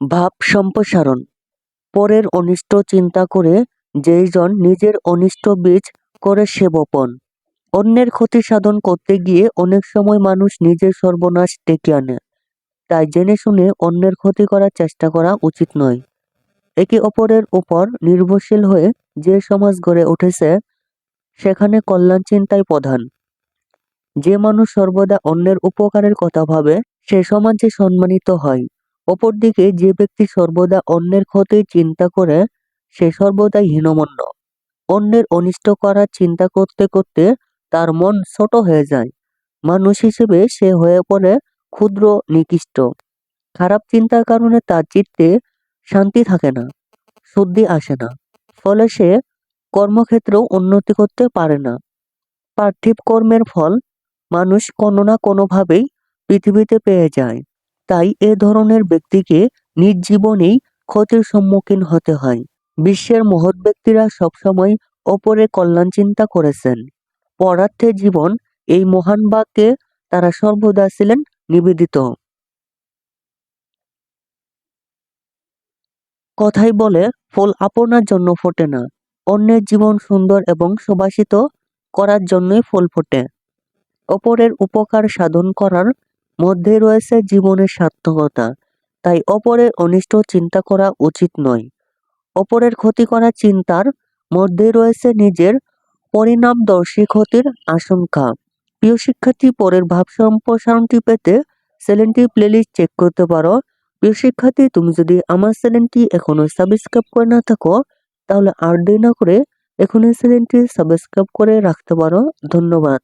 ভাব সম্প্রসারণ। পরের অনিষ্ট চিন্তা করে যেইজন নিজের অনিষ্ট বীজ করে সে বপন অন্যের ক্ষতি সাধন করতে গিয়ে অনেক সময় মানুষ নিজের সর্বনাশ ডেকে আনে। তাই জেনে শুনে অন্যের ক্ষতি করার চেষ্টা করা উচিত নয়। একে অপরের উপর নির্ভরশীল হয়ে যে সমাজ গড়ে উঠেছে, সেখানে কল্যাণ চিন্তাই প্রধান। যে মানুষ সর্বদা অন্যের উপকারের কথা ভাবে, সে সমাজে সম্মানিত হয়। অপরদিকে যে ব্যক্তি সর্বদা অন্যের ক্ষতি চিন্তা করে, সে সর্বদাই হীনমন্য। অন্যের অনিষ্ট করার চিন্তা করতে করতে তার মন ছোট হয়ে যায়। মানুষ হিসেবে সে হয়ে পড়ে ক্ষুদ্র, নিকৃষ্ট। খারাপ চিন্তার কারণে তার চিত্তে শান্তি থাকে না, শুদ্ধি আসে না। ফলে সে কর্মক্ষেত্রেও উন্নতি করতে পারে না। পার্থিব কর্মের ফল মানুষ কোনো না কোনোভাবেই পৃথিবীতে পেয়ে যায়। তাই এ ধরনের ব্যক্তিকে নিজ জীবনেই ক্ষতির সম্মুখীন হতে হয়। বিশ্বের মহৎ ব্যক্তিরা সবসময় অপরের কল্যাণ চিন্তা করেছেন। পরার্থে জীবন এই মহান বাক্যে তারা সর্বদা ছিলেন নিবেদিত। কথাই বলে, ফুল আপনার জন্য ফোটে না। অন্যের জীবন সুন্দর এবং সুবাসিত করার জন্যই ফুল ফোটে। অপরের উপকার সাধন করার মধ্যে রয়েছে জীবনের সার্থকতা। তাই অপরের অনিষ্ট চিন্তা করা উচিত নয়। অপরের ক্ষতি করা চিন্তার মধ্যে রয়েছে নিজের পরিণামদর্শী ক্ষতির আশঙ্কা। প্রিয় শিক্ষার্থী, পরের ভাব সম্প্রসারণটি পেতে চ্যানেলটি প্লেলিস্ট চেক করতে পারো। প্রিয় শিক্ষার্থী, তুমি যদি আমার চ্যানেলটি এখনও সাবস্ক্রাইব করে না থাকো, তাহলে আর দেরি না করে এখনই চ্যানেলটি সাবস্ক্রাইব করে রাখতে পারো। ধন্যবাদ।